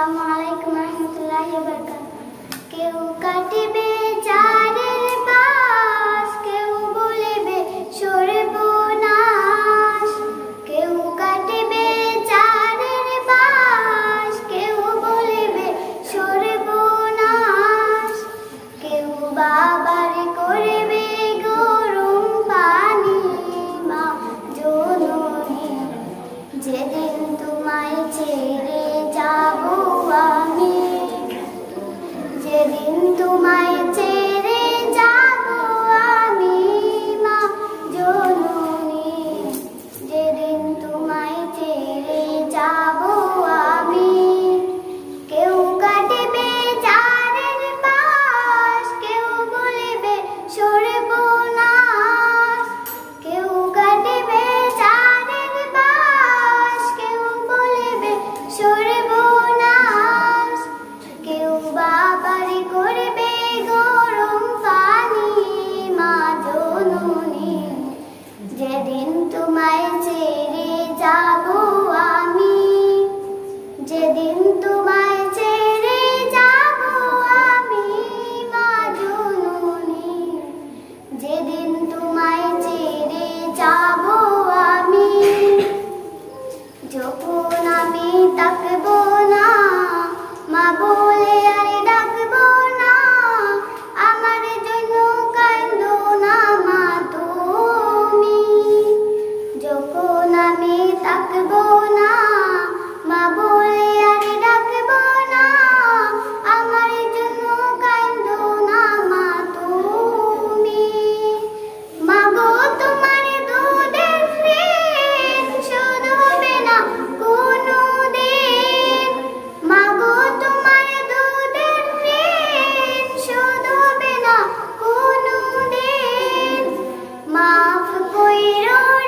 আসসালামু আলাইকুম রহমতুল্লাহি ওয়া বারাকাতুহু কেউ বলিবে সরে নাশ কেউ কাটিবে চারের বাস কেউ বলিবে সরে নাশ কেউ বাবার করিবে গরম পানি, মা my যখন আমি তাকবো না, মা বলে, আর না, আমার জন্য কান্দো মা তুমি। যখন আমি না, মা ডাক মাফ কইরো